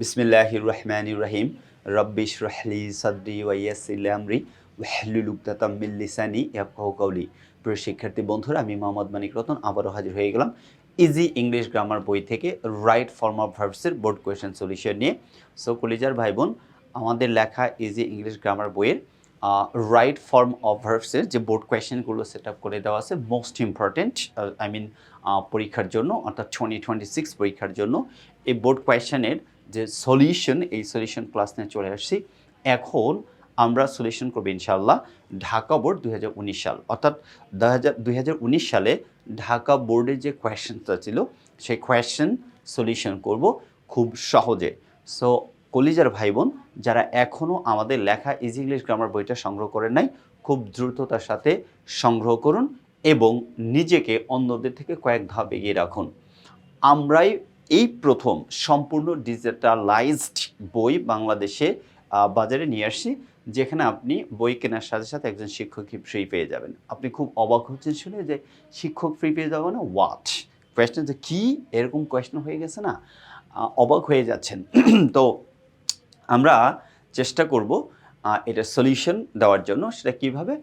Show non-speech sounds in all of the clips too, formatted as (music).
বিসমিল্লাহির রহমানির রহিম রব্বিশ রহলি সাদ্রি ওয়াইয়াসিল আমরি। ওয়াহলুল উকদাতাম মিন লিসানি ইয়াফকাহু কওলি। প্রিয় শিক্ষার্থী বন্ধুরা, আমি মোহাম্মদ মানিক রতন আবারও হাজির হয়ে গেলাম ইজি ইংলিশ গ্রামার বই থেকে রাইট ফর্ম অফ ভার্বসের বোর্ড কোয়েশ্চেন সলিউশন নিয়ে। সো কলিজার ভাই বোন আমাদের লেখা ইজি ইংলিশ গ্রামার বইয়ের রাইট ফর্ম অফ ভার্বসের যে বোর্ড কোয়েশ্চেনগুলো সেট আপ করে দেওয়া আছে মোস্ট ইম্পর্টেন্ট আই মিন পরীক্ষার জন্য, অর্থাৎ টোয়েন্টি টোয়েন্টি সিক্স পরীক্ষার জন্য, এই বোর্ড কোয়েশ্চেনের যে সলিউশন এই সলিউশন ক্লাস নিয়ে চলে আসছি। এখন আমরা সলিউশন করব ইনশাল্লাহ ঢাকা বোর্ড দুই হাজার উনিশ সাল। অর্থাৎ দুই হাজার উনিশ সালে ঢাকা বোর্ডের যে কোয়েশ্চেনটা ছিল, সেই কোয়েশ্চেন সলিউশন করব খুব সহজে। সো কলিজার ভাই বোন যারা এখনও আমাদের লেখা ইজি ইংলিশ গ্রামার বইটা সংগ্রহ করেন নাই, খুব দ্রুততার সাথে সংগ্রহ করুন এবং নিজেকে অন্যদের থেকে কয়েক ধাপ এগিয়ে রাখুন। আমরাই এই প্রথম সম্পূর্ণ ডিজিটালাইজড বই বাংলাদেশে বাজারে নিয়ে আসছি, যেখানে আপনি বই কেনার সাথে সাথে একজন শিক্ষক ফ্রি পেয়ে যাবেন। আপনি খুব অবাক হচ্ছেন শুনে যে শিক্ষক ফ্রি পেয়ে যাবেন না? ওয়াট কোয়েশ্চেন যে কী? এরকম কোয়েশ্চেন হয়ে গেছে না? অবাক হয়ে যাচ্ছেন। (clears throat) তো আমরা চেষ্টা করব এটা সলিউশন দেওয়ার জন্য। সেটা কীভাবে?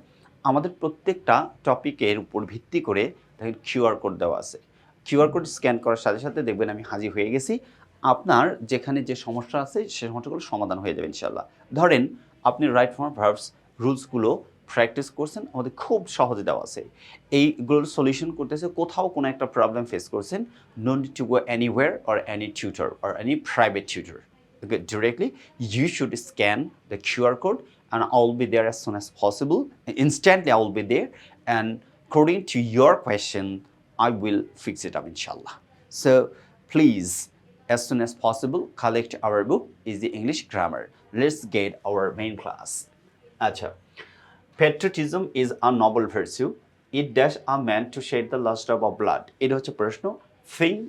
আমাদের প্রত্যেকটা টপিকের উপর ভিত্তি করে দেখেন কিউআর কোড দেওয়া আছে। কিউআর কোড স্ক্যান করার সাথে সাথে দেখবেন আমি হাজির হয়ে গেছি আপনার যেখানে যে সমস্যা আছে সে সমস্যাগুলো সমাধান হয়ে যাবে ইনশাল্লাহ ধরেন আপনি রাইট ফর্ম ভার্বস রুলসগুলো প্র্যাকটিস করছেন আমাদের খুব সহজে দেওয়া আছে এইগুলোর সলিউশন করতেছে কোথাও কোনো একটা প্রবলেম ফেস করছেন no need to go anywhere or any tutor or any private tutor okay, directly, you should scan the QR code and I'll be there as soon as possible. Instantly, I will be there. And according to your question, I will fix it up, inshallah. So please, as soon as possible, collect our book, is the English grammar. Let's get our main class. Acha. Patriotism is a noble virtue. It dash a man to shed the last drop of blood. এটা হচ্ছে প্রশ্ন think,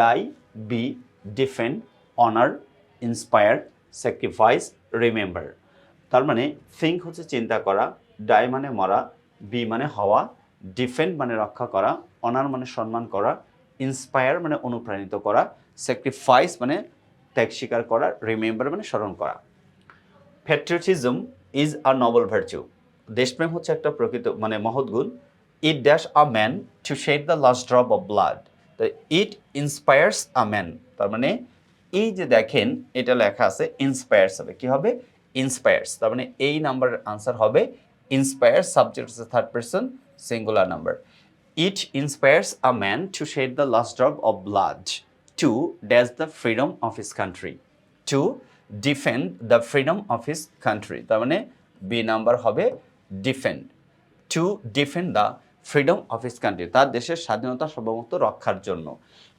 die, be, defend, honor, inspire sacrifice remember তার মানে think হচ্ছে চিন্তা করা die মানে মরা বি মানে হওয়া ডিফেন্ড মানে রক্ষা করা অনার মানে সম্মান করা ইন্সপায়ার মানে অনুপ্রাণিত করা স্যাক্রিফাইস মানে ত্যাগ স্বীকার করা রিমেম্বার মানে স্মরণ করা। Patriotism is a noble virtue দেশপ্রেম হচ্ছে একটা প্রকৃত মানে মহৎ গুণ। It dash a man to shed the last drop of blood it inspires a man তার মানে এই যে দেখেন, এটা লেখা আছে ইন্সপায়ার্স হবে। কি হবে? ইন্সপায়ার্স তার মানে এই নাম্বারের আনসার হবে inspire subject third person singular number it inspires a man to shed the last drop of blood to dash the freedom of his country to defend the freedom of his country তার মানে B number হবে defend to defend the freedom of his country তার দেশের স্বাধীনতা সর্বমুক্ত রক্ষার জন্য।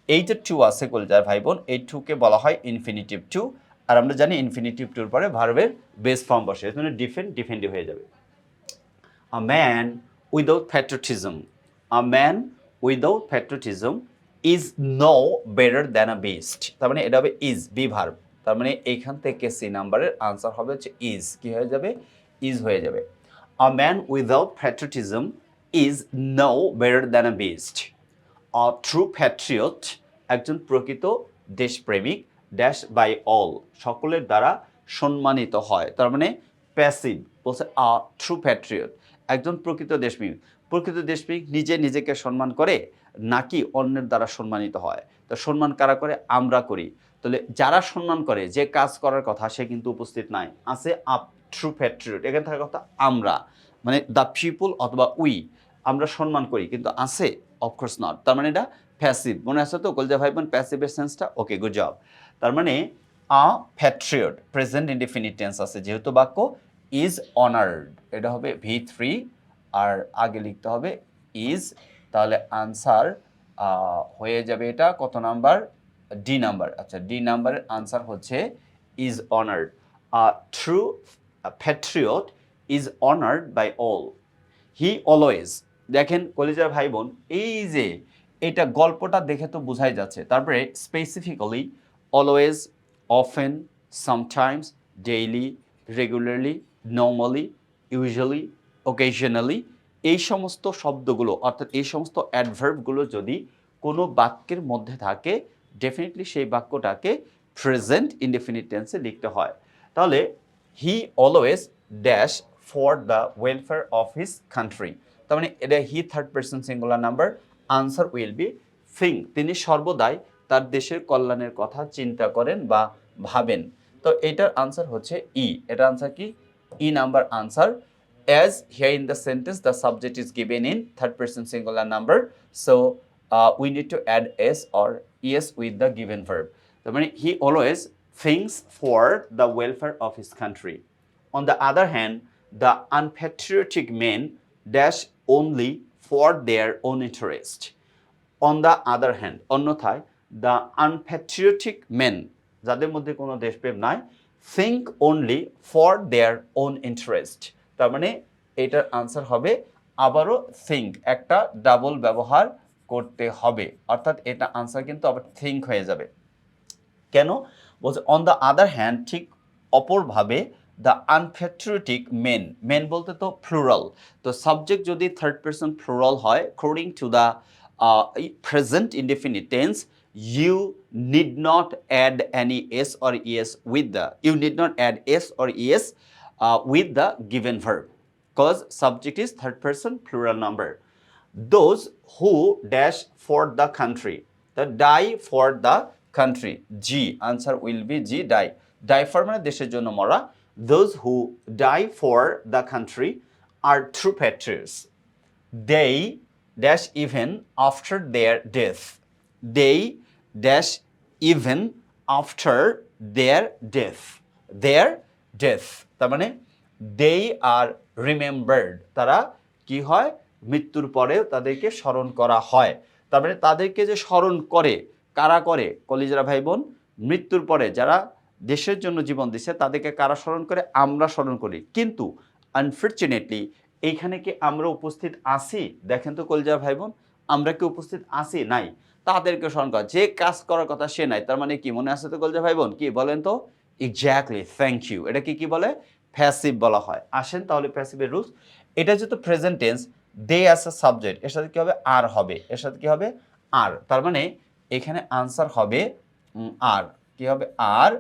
এই যে টু আছে কলজার ভাই বোন, এই টুকে বলা হয় ইনফিনিটিভ টু আর আমরা জানি ইনফিনিটিভ টুর পরে ভার্বের বেস ফর্ম বসে। মানে ডিফেন্ড ডিফেন্ডি হয়ে যাবে। A man without patriotism a man without patriotism is no better than a beast তার মানে এটা হবে ইজ বি ভার্ব তার মানে এইখান থেকে সি নাম্বারের আনসার হবে হচ্ছে ইজ কি হয়ে যাবে? ইজ হয়ে যাবে। A man without patriotism is no better than a beast a true patriot একজন প্রকৃত দেশপ্রেমিক ড্যাশ বাই অল সকলের দ্বারা সম্মানিত হয়। তার মানে প্যাসিভ বলছে আ ট্রু প্যাট্রিয়ট একজন প্রকৃত দেশপ্রেমিক। প্রকৃত দেশপ্রেমিক নিজে নিজেকে সম্মান করে নাকি অন্যের দ্বারা সম্মানিত হয়? তো সম্মান কারা করে? আমরা করি। তাহলে যারা সম্মান করে, যে কাজ করার কথা, সে কিন্তু উপস্থিত নাই। আছে আপ ট্রু প্যাট্রিয়ট এখানে থাকার কথা, আমরা। মানে দ্য পিপুল অথবা উই আমরা সম্মান করি। কিন্তু আছে অফকোর্স নট তার মানে এটা প্যাসিভ মনে আছে তো? কলজা ভাই বোন প্যাসিভের সেন্সটা ওকে গুড জব তার মানে a patriot present indefinite tense আছে। যেহেতু বাক্য ইজ অনার্ড এটা হবে ভি থ্রি আর আগে লিখতে হবে ইজ তাহলে আনসার হয়ে যাবে এটা, কত নাম্বার? ডি নাম্বার আচ্ছা ডি নাম্বারের আনসার হচ্ছে is honoured true patriot is honoured by all he always দেখেন কলেজের ভাই বোন এই যে এটা গল্পটা দেখে তো বোঝাই যাচ্ছে, তারপরে specifically always often sometimes daily regularly normally usually occasionally এই সমস্ত শব্দগুলো, অর্থাৎ এই সমস্ত অ্যাডভার্বগুলো যদি কোনো বাক্যের মধ্যে থাকে ডেফিনেটলি সেই বাক্যটাকে প্রেজেন্ট ইনডেফিনিট টেন্সে লিখতে হয়। তাহলে he always dash for the welfare of his country তার মানে এটা he third person singular number answer will be thing তিনি সর্বদাই তার দেশের কল্যাণের কথা চিন্তা করেন বা ভাবেন। তো এটার আনসার হচ্ছে ই এটার আনসার কি? E number answer as here in the sentence the subject is given in third person singular number so uh, we need to add s or es with the given verb তার মানে he always thinks for the welfare of his country on the other hand the unpatriotic men dash only for their own interest on the other hand অন্যথায় the unpatriotic men যাদের মধ্যে কোনো দেশপ্রেম নাই think only for their own interest. তার মানে এটার answer হবে আবারও think, একটা ডাবল ব্যবহার করতে হবে। অর্থাৎ এটা আনসার কিন্তু আবার think হয়ে যাবে। কেন? বলছে অন দ্য আদার হ্যান্ড ঠিক অপরভাবে দ্য আনপ্যাট্রিয়টিক মেন মেন বলতে তো ফ্লুরাল তো সাবজেক্ট যদি থার্ড পার্সন ফ্লুরাল হয় according to the present indefinite tense you need not add any S or ES with the you need not add S or ES with the given verb cause subject is third person plural number those who dash for the country the die for the country g answer will be g die die for মানে দেশের জন্য মরা those who die for the country are true patriots they dash even after their death they dash even after their death. Their death, তার মানে they R remembered তারা কি হয়? মৃত্যুর পরেও তাদেরকে স্মরণ করা হয়। তার মানে তাদেরকে যে স্মরণ করে, কারা করে? কলিজরা ভাই বোন মৃত্যুর পরে যারা দেশের জন্য জীবন দিচ্ছে তাদেরকে কারা স্মরণ করে? আমরা স্মরণ করি। কিন্তু আনফর্চুনেটলি এইখানে কি আমরা উপস্থিত আছি? দেখেন তো কলিজারা ভাই বোন আমরা কি উপস্থিত আছি? নাই। তাদেরকে স্মরণ করা। যে কাজ করার কথা সে নাই, তার মানে কি? মনে আছে তো কলিজা ভাই বোন কি বলেন তো? এক্স্যাক্টলি থ্যাংক ইউ এটা কি কি বলে? প্যাসিভ বলা হয়। আসেন তাহলে প্যাসিভের রুলস এটা যেহেতু present tense they as a subject এর সাথে কি হবে? আর হবে। এর সাথে কি হবে? আর। তার মানে এখানে আনসার হবে আর। কি হবে? আর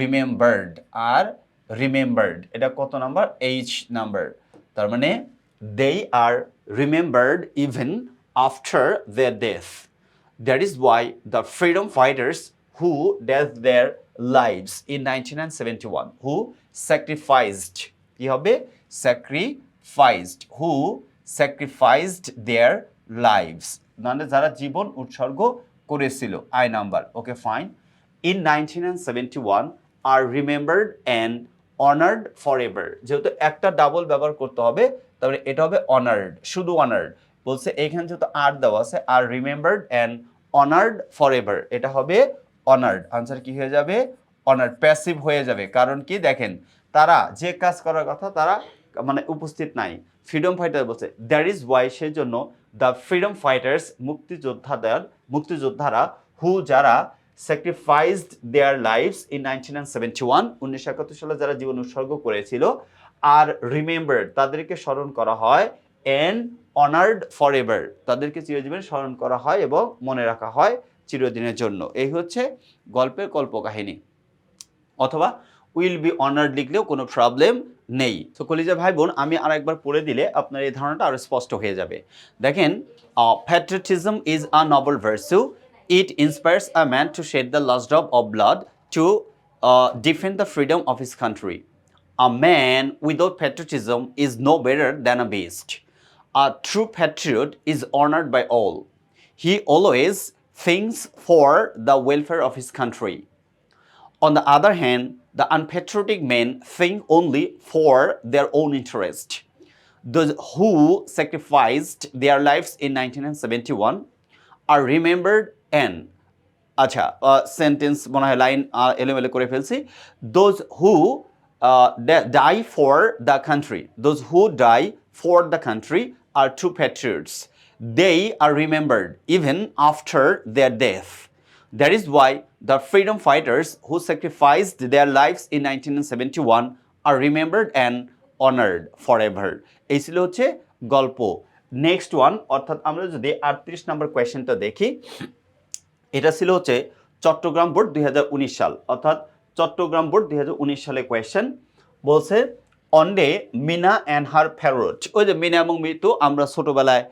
রিমেম্বার্ড আর রিমেম্বার্ড এটা কত নাম্বার এইচ নাম্বার তার মানে they are remembered even after their death That is why the freedom fighters who death their lives in 1971, who sacrificed, sacrificed, who sacrificed their lives, মানে যারা জীবন উৎসর্গ করেছিল I number okay fine in nineteen are remembered and honoured for ever যেহেতু একটা double ব্যবহার করতে হবে তাহলে এটা হবে অনার্ড শুধু অনার্ড বলছে এখানে যেহেতু আর দেওয়া আছে are remembered and honoured for ever এটা হবে অনার্ড আনসার কি হয়ে যাবে? অনার্ড প্যাসিভ হয়ে যাবে। কারণ কি? দেখেন, তারা যে কাজ করার কথা তারা মানে উপস্থিত নাই। ফ্রিডম ফাইটার বলছে দ্যাট ইজ ওয়াই সেই জন্য দ্য ফ্রিডম ফাইটার্স মুক্তিযোদ্ধাদের, মুক্তিযোদ্ধারা হু যারা sacrificed their lives in nineteen seventy one উনিশশো একাত্তর সালে যারা জীবন উৎসর্গ করেছিল আর রিমেম্বার্ড তাদেরকে স্মরণ করা হয় অ্যান্ড অনার্ড ফর এভার তাদেরকে চিরজীবন স্মরণ করা হয় এবং মনে রাখা হয় চিরদিনের জন্য। এই হচ্ছে গল্পের কল্পকাহিনী। অথবা উইল বি অনার্ড লিখলেও কোনো প্রবলেম নেই। তো কলিজা ভাই বোন আমি আর একবার পড়ে দিলে আপনার এই ধারণাটা আরও স্পষ্ট হয়ে যাবে। দেখেন patriotism is a noble virtue it inspires a man to shed the last drop of blood to defend the freedom of his country a man without patriotism is no better than a beast. A true patriot is honored by all. He always thinks for the welfare of his country. On the other hand, the unpatriotic men think only for their own interest. Those who sacrificed their lives in 1971 are remembered and আচ্ছা sentence মনে হয় line এলোমেলো করে ফেলছি those who die for the country those who die for the country Are true patriots they are remembered even after their death That is why the freedom fighters who sacrificed their lives in 1971 are remembered and honored forever. এই ছিল হচ্ছে গল্প। Next one অর্থাৎ আমরা যদি আটত্রিশ নম্বর কোয়েশ্চেনটা দেখি, এটা ছিল হচ্ছে চট্টগ্রাম বোর্ড দুই হাজার উনিশ সাল। অর্থাৎ চট্টগ্রাম বোর্ড দুই হাজার উনিশ সালে কোয়েশ্চেন বলছে one day Meena and her parrot ওই যে মিনা এবং মৃত্যু আমরা ছোটোবেলায়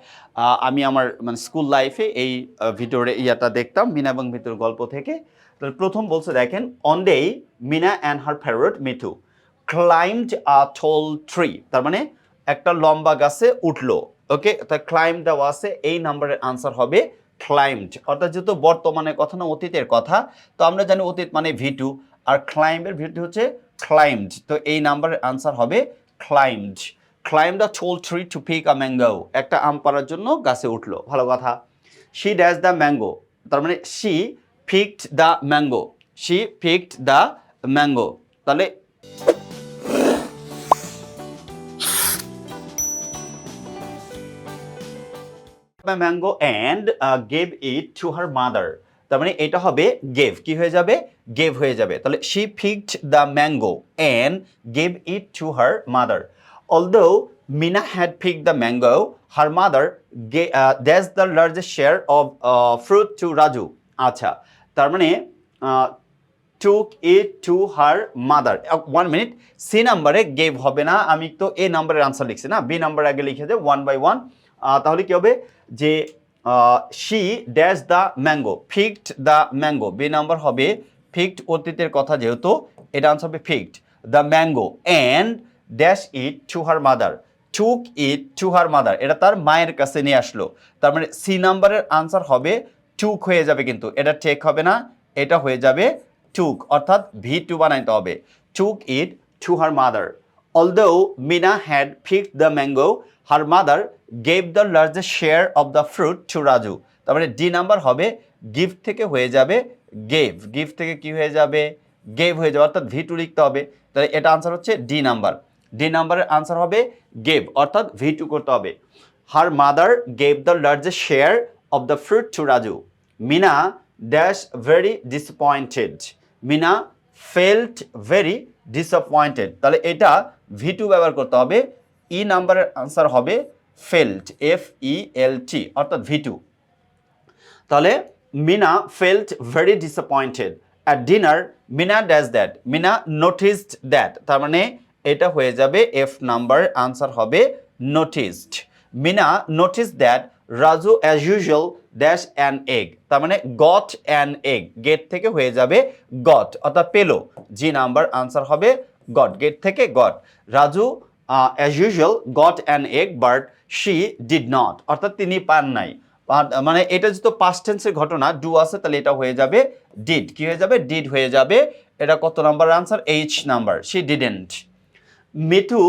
আমি আমার মানে স্কুল লাইফে এই ভিডিওর ইয়াটা দেখতাম, মিনা এবং মৃত্যুর গল্প থেকে। তাহলে প্রথম বলছে, দেখেন one day Meena and her parrot Mithu climbed a tall tree তার মানে একটা লম্বা গাছে উঠল ওকে তা ক্লাইম্ব দেওয়া আছে, এই নাম্বারের আনসার হবে ক্লাইম্ড অর্থাৎ যেহেতু বর্তমানে কথা না, অতীতের কথা, তো আমরা জানি অতীত মানে ভি টু আর ক্লাইম্বের ভিটি হচ্ছে ক্লাইম্ড তো এই নাম্বারের আনসার হবে climbed climb the tall tree to pick a mango একটা আম পাড়ার জন্য গাছে উঠল। ভালো কথা। শি ড্যাশ দ্য ম্যাঙ্গো তার মানে she picked the mango she picked the mango তাহলে and uh, gave it to her mother তার মানে এটা হবে গেভ কি হয়ে যাবে? গেভ হয়ে যাবে। তাহলে she picked the mango and gave it to her mother although Meena had pick the mango her mother that's the largest share of fruit to Raju আচ্ছা তার মানে took it to her mother one minute C নাম্বারে gave হবে না। আমি তো এ নাম্বারের answer লিখছি না। বি নাম্বার আগে লিখে দেয় ওয়ান বাই ওয়ান তাহলে কি হবে? যে she dash the mango picked the mango B number হবে ফিক্ট অতীতের কথা যেহেতু, এটা আনসার হবে picked the mango and dash it to her mother took it to her mother এটা তার মায়ের কাছে নিয়ে আসলো, তার মানে সি নাম্বারের আনসার হবে টুক হয়ে যাবে কিন্তু, এটা টেক হবে না, এটা হয়ে যাবে টুক অর্থাৎ ভি টু বানাইতে হবে took it to her mother although Meena had pick the mango her mother gave the largest share of the fruit to Raju তারপরে ডি নাম্বার হবে গিফট থেকে হয়ে যাবে গেভ গিফট থেকে কি হয়ে যাবে? গেভ হয়ে যাবে, অর্থাৎ ভি টু লিখতে হবে। তাহলে এটা আনসার হচ্ছে ডি নাম্বার ডি নাম্বারের আনসার হবে গেভ অর্থাৎ ভি টু করতে হবে। Her mother gave the largest share of the fruit to Raju Meena dash very disappointed Meena felt very disappointed তাহলে এটা ভি টু ব্যবহার করতে হবে ই নাম্বারের আনসার হবে ফেল্ট এফ ই এল টি অর্থাৎ ভি টু তাহলে Meena felt very disappointed at dinner Meena dash that Meena noticed that তার মানে এটা হয়ে যাবে এফ নাম্বার আনসার হবে noticed Meena notice that Raju as usual dash an egg তার মানে গট অ্যান এগ গেট থেকে হয়ে যাবে গট অর্থাৎ পেল। জি নাম্বার আনসার হবে গট গেট থেকে got Raju as usual got an egg but she did not অর্থাৎ তিনি পান নাই। মানে এটা যেহেতু পাস্ট টেন্সের ঘটনা ডু আছে, তাহলে এটা হয়ে যাবে ডিড কি হয়ে যাবে? ডিড হয়ে যাবে। এটা কত number answer H number she didn't Mithu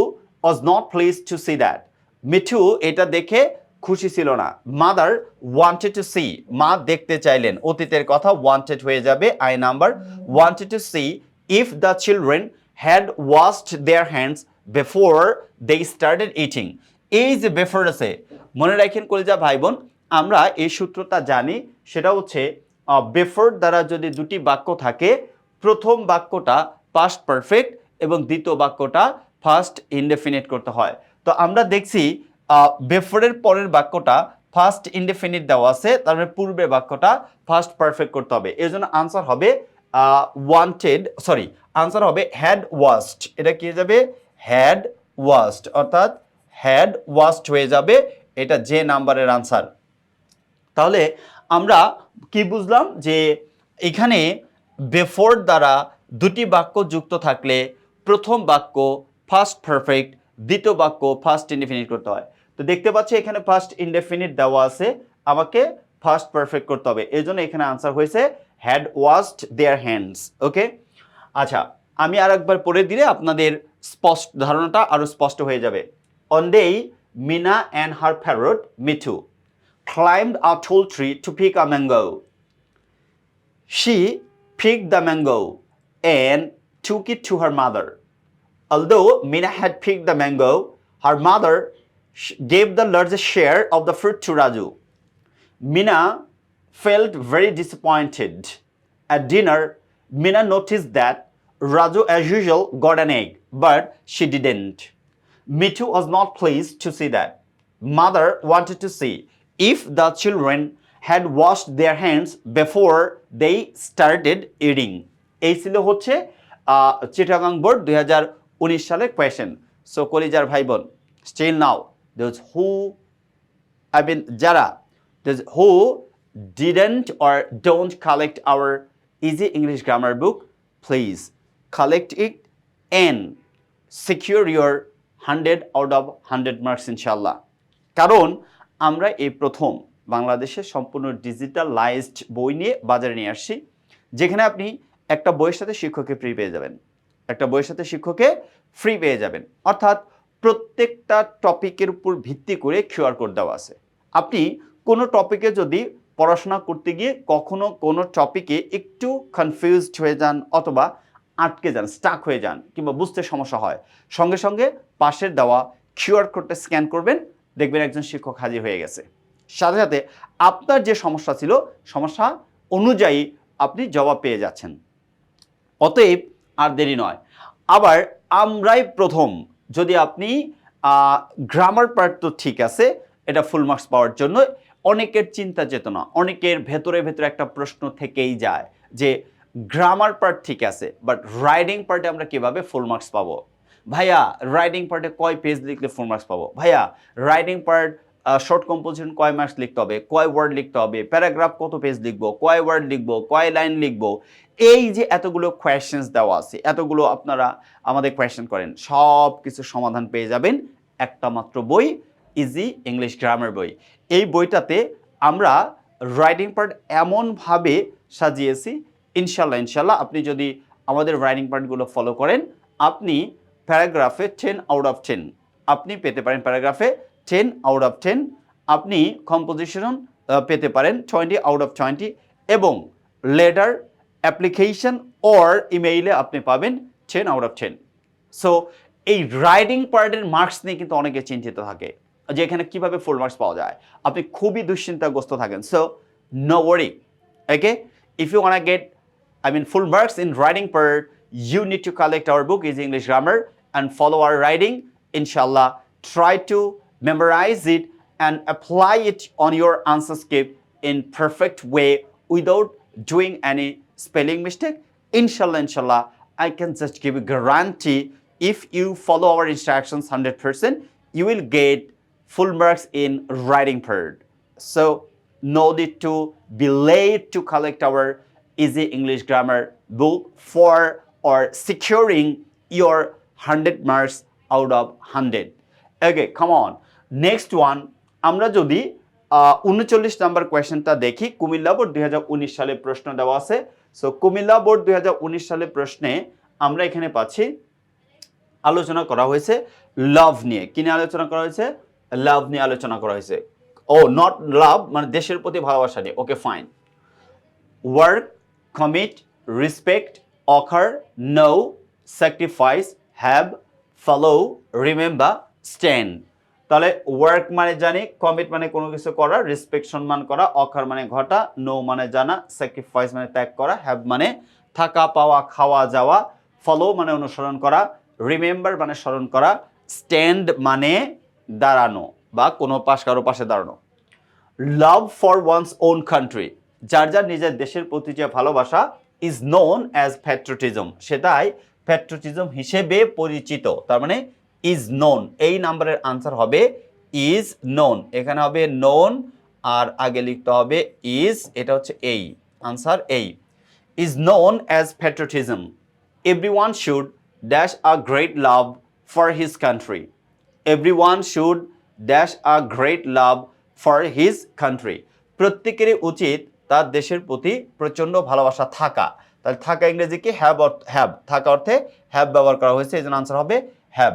was not pleased to see that Mithu এটা দেখে খুশি ছিল না। মাদার ওয়ান্টেড টু সি মা দেখতে চাইলেন। অতীতের কথা ওয়ান্টেড হয়ে যাবে। I number wanted to see if the children had washed their hands before they started eating এই যে বেফোর আছে, মনে রাখেন কলিজা ভাই বোন আমরা এই সূত্রটা জানি, সেটা হচ্ছে বেফোর দ্বারা যদি দুটি বাক্য থাকে, প্রথম বাক্যটা পাস্ট পারফেক্ট এবং দ্বিতীয় বাক্যটা ফার্স্ট ইনডেফিনিট করতে হয়। তো আমরা দেখছি বেফোরের পরের বাক্যটা ফার্স্ট ইনডেফিনিট দেওয়া আছে, তারপরে পূর্বের বাক্যটা ফার্স্ট পারফেক্ট করতে হবে। এর জন্য আনসার হবে ওয়ান্টেড সরি আনসার হবে হ্যাড ওয়াস্ট এটা কি যাবে? হ্যাড ওয়াস্ট অর্থাৎ হ্যাড ওয়াস্ট হয়ে যাবে এটা যে নাম্বারের আনসার তাহলে আমরা কি বুঝলাম? যে এখানে বেফোর দ্বারা দুটি বাক্য যুক্ত থাকলে প্রথম বাক্য ফার্স্ট পারফেক্ট দ্বিতীয় বাক্য ফার্স্ট ইনডেফিনিট করতে হয়। তো দেখতে পাচ্ছি এখানে ফার্স্ট ইনডেফিনিট দেওয়া আছে। আমাকে ফার্স্ট পারফেক্ট করতে হবে। এই জন্য এখানে আনসার হয়েছে had washed their hands okay আচ্ছা আমি আর একবার পড়ে দিলে আপনাদের স্পষ্ট ধারণাটা আরও স্পষ্ট হয়ে যাবে one day Meena and her parrot Mithu climbed a tall tree to pick a mango. She picked the mango and took it to her mother. Although Mina had picked the mango, her mother gave the largest share of the fruit to Raju. Mina felt very disappointed. At dinner, Mina noticed that Raju, as usual, got an egg, but she didn't. Mitu was not pleased to see that. Mother wanted to see if the children had washed their hands before they started eating এই ছিল হচ্ছে Chittagong board দুই উনিশ সালের question so কলিজার ভাই বোন still now those who I mean, যারা who didn't or don't collect our easy English grammar book, please collect it and secure your 100 out of 100 marks inshallah. কারণ আমরা এই প্রথম বাংলাদেশে সম্পূর্ণ ডিজিটালাইজড বই নিয়ে বাজারে নিয়ে আসছি যেখানে আপনি একটা বইয়ের সাথে শিক্ষককে ফ্রি পেয়ে যাবেন। একটা বইয়ের সাথে শিক্ষককে ফ্রি পেয়ে যাবেন। অর্থাৎ প্রত্যেকটা টপিকের উপর ভিত্তি করে কিউআর কোড দেওয়া আছে। আপনি কোনো টপিকে যদি পড়াশোনা করতে গিয়ে কখনো কোনো টপিকে একটু কনফিউজড হয়ে যান অথবা আটকে যান স্টাক হয়ে যান কিংবা বুঝতে সমস্যা হয়। সঙ্গে সঙ্গে পাশের দেওয়া কিউআর কোডটা স্ক্যান করবেন, দেখবেন একজন শিক্ষক হাজির হয়ে গেছে। সাথে সাথে আপনার যে সমস্যা ছিল, সমস্যা অনুযায়ী আপনি জবাব পেয়ে যাচ্ছেন। অতএব আর দেরি নয়। আবার আমরাই প্রথম, যদি আপনি গ্রামার পার্ট তো ঠিক আছে, এটা ফুল মার্কস পাওয়ার জন্য অনেকের চিন্তা চেতনা, অনেকের ভেতরে ভেতরে একটা প্রশ্ন থেকেই যায় যে গ্রামার পার্ট ঠিক আছে বাট রাইডিং পার্টে আমরা কীভাবে ফুল মার্কস পাবো? ভাইয়া রাইডিং পার্টে কয় পেজ লিখলে ফুল মার্কস পাবো? ভাইয়া রাইডিং পার্ট শর্ট কম্পোজিশন কয় মার্কস লিখতে হবে? কয় ওয়ার্ড লিখতে হবে? প্যারাগ্রাফ কত পেজ লিখব? কয় ওয়ার্ড লিখব? কয় লাইন লিখব? এই যে এতগুলো কোয়েশ্চেন্স দেওয়া আছে, এতগুলো আপনারা আমাদের কোয়েশ্চেন করেন সব কিছু সমাধান পেয়ে যাবেন একটা মাত্র বই ইজি ইংলিশ গ্রামার বই। এই বইটাতে আমরা রাইটিং পার্ট এমনভাবে সাজিয়েছি ইনশাল্লাহ ইনশাল্লাহ আপনি যদি আমাদের রাইটিং পার্টগুলো ফলো করেন, আপনি প্যারাগ্রাফে টেন আউট অফ টেন আপনি পেতে পারেন প্যারাগ্রাফে টেন আউট অফ টেন আপনি কম্পোজিশন পেতে পারেন টোয়েন্টি আউট অফ টোয়েন্টি এবং লেটার অ্যাপ্লিকেশন অর ইমেইলে আপনি পাবেন ten out of ten so এই রাইডিং পার্টের মার্কস নিয়ে কিন্তু অনেকে চিন্তিত থাকে। যে এখানে কীভাবে ফুল মার্কস পাওয়া যায় আপনি খুবই দুশ্চিন্তাগ্রস্ত থাকেন so no worry okay if you want get I mean, full marks in writing part, you need to collect our book, is English Grammar, and follow our writing. Inshallah, try to memorize it and apply it on your answer script in perfect way without doing any spelling mistake. Inshallah, inshallah, I can just give a guarantee if you follow our instructions 100%, you get full marks in writing part. So, no need to be late to collect our easy English grammar book for or securing your 100 marks out of 100. Okay, come on. Next one, আমরা যদি উনচল্লিশ number কোয়েশ্চেনটা দেখি Comilla board দুই হাজার উনিশ সালে প্রশ্ন দেওয়া আছে সো কুমিল্লা বোর্ড দুই সালে প্রশ্নে আমরা এখানে পাচ্ছি আলোচনা করা হয়েছে লাভ নিয়ে কি নিয়ে আলোচনা করা হয়েছে লাভ নিয়ে আলোচনা করা হয়েছে। ও নট লাভ মানে দেশের প্রতি ভালোবাসা নিয়ে। Okay fine work commit respect occur no sacrifice have follow remember stand তাহলে ওয়ার্ক মানে জানি কমিট মানে কোনো কিছু করা রেসপেক্ট সম্মান করা অকার মানে ঘটা নো মানে জানা স্যাক্রিফাইস মানে ত্যাগ করা হ্যাভ মানে থাকা, পাওয়া, খাওয়া, যাওয়া ফলো মানে অনুসরণ করা রিমেম্বার মানে স্মরণ করা স্ট্যান্ড মানে দাঁড়ানো বা কোনো পাশ কারও পাশে দাঁড়ানো love for one's own country যার যার নিজের দেশের প্রতি যে ভালোবাসা ইজ নোন অ্যাজ প্যাট্রোটিজম সেটাই প্যাট্রোটিজম হিসেবে পরিচিত, তার মানে ইজ নোন এই নাম্বারের আনসার হবে ইজ নোন এখানে হবে নোন আর আগে লিখতে হবে ইজ এটা হচ্ছে এই আনসার এই is known as patriotism one should dash a great love for his country. Everyone should dash a great love for his country প্রত্যেকেরই উচিত তার দেশের প্রতি প্রচণ্ড ভালোবাসা থাকা। তাহলে থাকা ইংরেজি কি? হ্যাভ হ্যাভ থাকা অর্থে হ্যাভ ব্যবহার করা হয়েছে, এই জন্য আনসার হবে have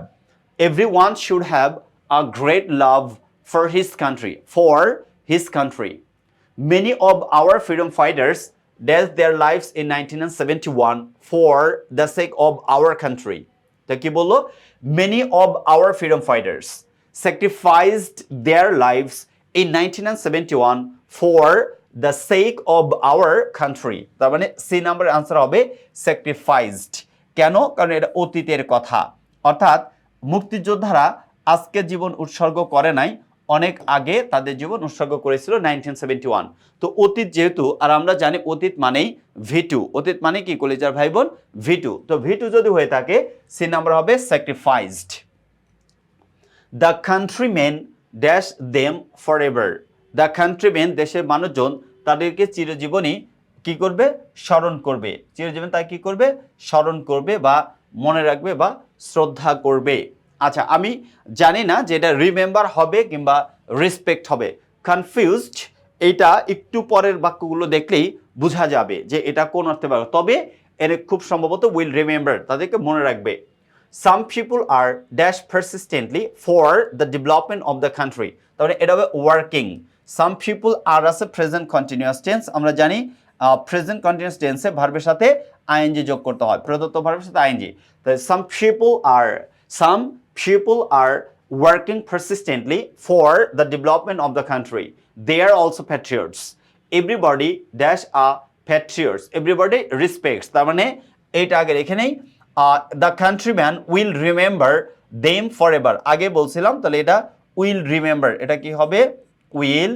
everyone should have a great love for his country for his country Many of ফাইটার্স freedom fighters dealt their lives in 1971 for the sake of our country. তো কি বলল? Many of our freedom fighters sacrificed their lives in nineteen seventy one for the sake of our country তার মানে C নাম্বারের answer হবে sacrificed কেন? কারণ এটা অতীতের কথা। অর্থাৎ মুক্তিযোদ্ধারা আজকে জীবন উৎসর্গ করে নাই অনেক আগে তাদের জীবন উৎসর্গ করেছিল নাইনটিন সেভেন্টি ওয়ান তো অতীত যেহেতু, আর আমরা জানি অতীত মানেই ভিটু অতীত মানে কি? কলেজার ভাই বোন ভিটু তো ভিটু যদি হয়ে থাকে, সি নাম্বার হবে sacrificed the countrymen dash them forever the countrymen দেশের মানুষজন, তাদেরকে চিরজীবনই কি করবে? স্মরণ করবে। চিরজীবন তাই কি করবে? স্মরণ করবে বা মনে রাখবে বা শ্রদ্ধা করবে। আচ্ছা আমি জানি না যে এটা রিমেম্বার হবে কিংবা রেসপেক্ট হবে। কনফিউজড এটা একটু পরের বাক্যগুলো দেখলেই বোঝা যাবে যে এটা কোন অর্থে পারবে তবে এর খুব সম্ভবত উইল রিমেম্বার তাদেরকে মনে রাখবে। Some people are dash persistently for the development of the country তাহলে এটা হবে ওয়ার্কিং সাম পিপুল আর আছে প্রেজেন্ট কন্টিনিউয়াস টেন্স আমরা জানি প্রেজেন্ট কন্টিনিউয়াস টেন্সে ভার্বের সাথে আইএনজি যোগ করতে হয়। প্রদত্ত ভার্বের সাথে আইএনজি তাই some people are some people are working persistently for the development of the country they are also patriots everybody dash a patriots everybody respects তার মানে এইটা আগের এখানেই the countryman will remember them forever আগে বলছিলাম তাহলে এটা উইল রিমেম্বার এটা কি হবে উইল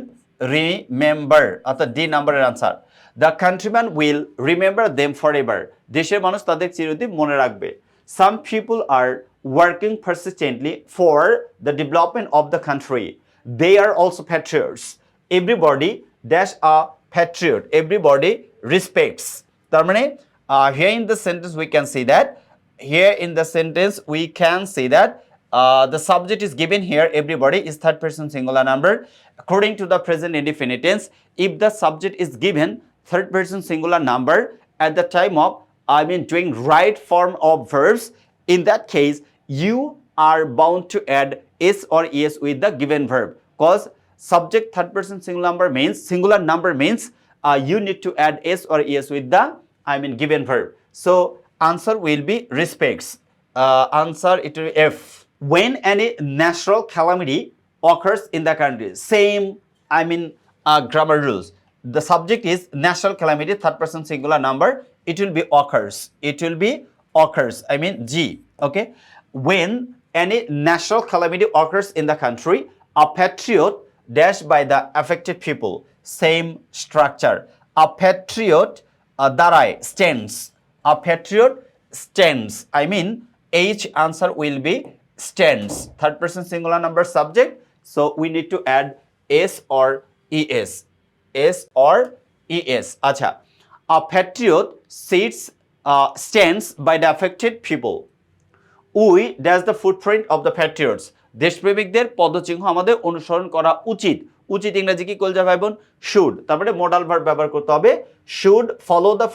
রিমেম্বার অর্থাৎ ডি নাম্বারের answer the countryman will remember them forever দেশের মানুষ তাদের চিরদিন মনে রাখবে some people are working persistently for the development of the country they are also patriots everybody dash a patriot everybody respects তার মানে here in the sentence we can see that here in the sentence we can see that uh, the subject is given here everybody is third person singular number according to the present indefinite tense if the subject is given third person singular number at the time of i mean doing right form of verbs in that case you are bound to add s or es with the given verb because subject third person singular number means singular number means uh, you need to add s or es with the i mean given verb so answer will be respects. Uh, answer it will be F. When any natural calamity occurs in the country, same, I mean, uh, grammar rules. The subject is natural calamity, third person singular number. It will be occurs. It will be occurs. I mean, G. Okay. When any natural calamity occurs in the country, a patriot dashed by the affected people. Same structure. A patriot uh, darai stands. A patriot stands. I mean, H answer will be stands. Third person singular number subject. So we need to add S or ES. S or ES. Acha. A patriot sits, uh, stands by the affected people. We dash the footprint of the patriots. দেশপ্রেমিকদের পদচিহ্ন আমাদের অনুসরণ করা উচিত। উচিত ইংরেজি কি কলজা ভাই বোন? শুড। তারপরে মোডাল ভার্ব ব্যবহার করতে হবে। Should follow the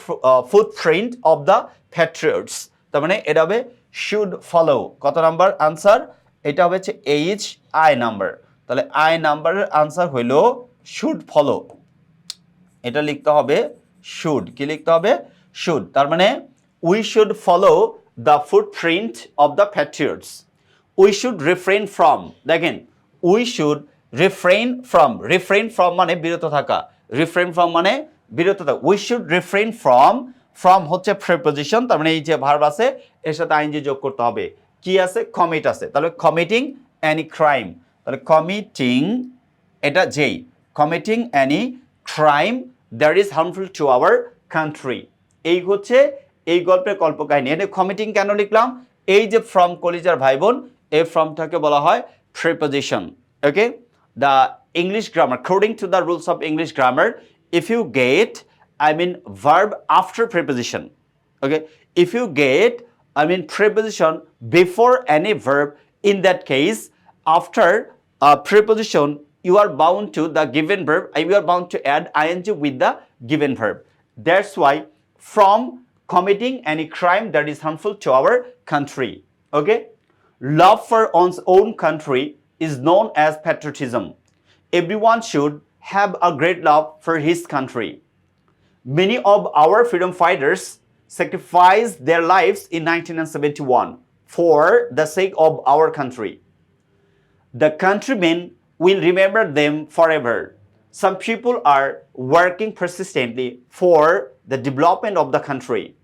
footprint of the patriots তার মানে এটা হবে শুড ফলো কত নাম্বার আনসার এটা হবে হচ্ছে এইচ আই নাম্বার তাহলে আই নাম্বারের আনসার হইল শুড ফলো এটা লিখতে হবে শুড। কি লিখতে হবে? শুড। তার মানে we should follow the footprint of the patriots we should refrain from দেখেন we should refrain from refrain from মানে বিরত থাকা রিফ্রেন ফ্রম মানে বিরত থাকা। We should refrain from from হচ্ছে প্রিপোজিশন তার মানে এই যে ভার্ব আছে, এর সাথে আইনজি যোগ করতে হবে। কি আছে? কমিট আছে। তাহলে কমিটিং অ্যানি ক্রাইম তাহলে কমিটিং এটা যেই committing any crime that is harmful to our country এই হচ্ছে এই গল্পের কল্পকাহিনী এটা কমিটিং কেন লিখলাম এই যে ফ্রম কলিজার ভাই বোন এই ফ্রমটাকে বলা হয় preposition okay the English grammar according to the rules of English grammar if you get I mean verb after preposition okay if you get I mean preposition before any verb in that case after a preposition you are bound to the given verb and you are bound to add ing with the given verb that's why from committing any crime that is harmful to our country okay love for one's own country is known as patriotism everyone should have a great love for his country Many of our freedom fighters sacrificed their lives in 1971 for the sake of our country. The countrymen will remember them forever. Some people are working persistently for the development of the country.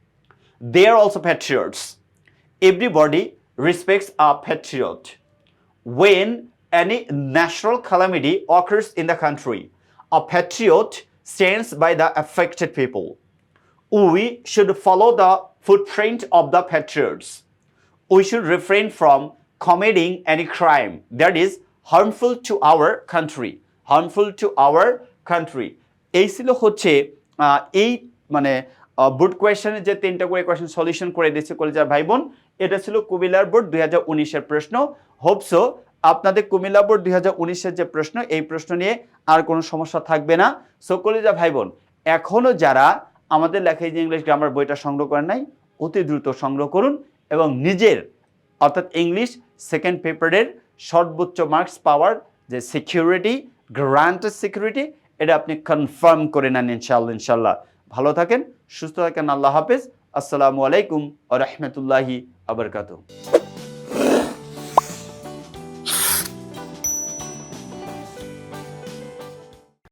They are also patriots. Everybody respects a patriot. When any natural calamity occurs in the country, a patriot stands by the affected people. We should follow the footprint of the patriots. We should refrain from committing any crime that is harmful to our country. Harmful to our country. এই ছিল হচ্ছে আহ, এই মানে board কোয়েশনের যে তিনটা করে question solution করে দিয়েছে কলেজার ভাই বোন এটা ছিল কুমিল্লার বোর্ড দুই হাজার উনিশের প্রশ্ন। হোপসো আপনাদের কুমিল্লা বোর্ড দুই হাজার উনিশের যে প্রশ্ন, এই প্রশ্ন নিয়ে আর কোনো সমস্যা থাকবে না। সো কলেজা ভাই বোন এখনও যারা আমাদের লেখা যে ইংলিশ গ্রামার বইটা সংগ্রহ করেন নাই, অতি দ্রুত সংগ্রহ করুন এবং নিজের, অর্থাৎ ইংলিশ সেকেন্ড পেপারের সর্বোচ্চ মার্কস পাওয়ার যে সিকিউরিটি গ্রান্টেড সিকিউরিটি এটা আপনি কনফার্ম করে নেন ইনশাল্লাহ ইনশাল্লাহ ভালো থাকেন সুস্থ থাকেন আল্লাহ হাফেজ। আসসালামু আলাইকুম আ রহমতুল্লাহি আবরকাত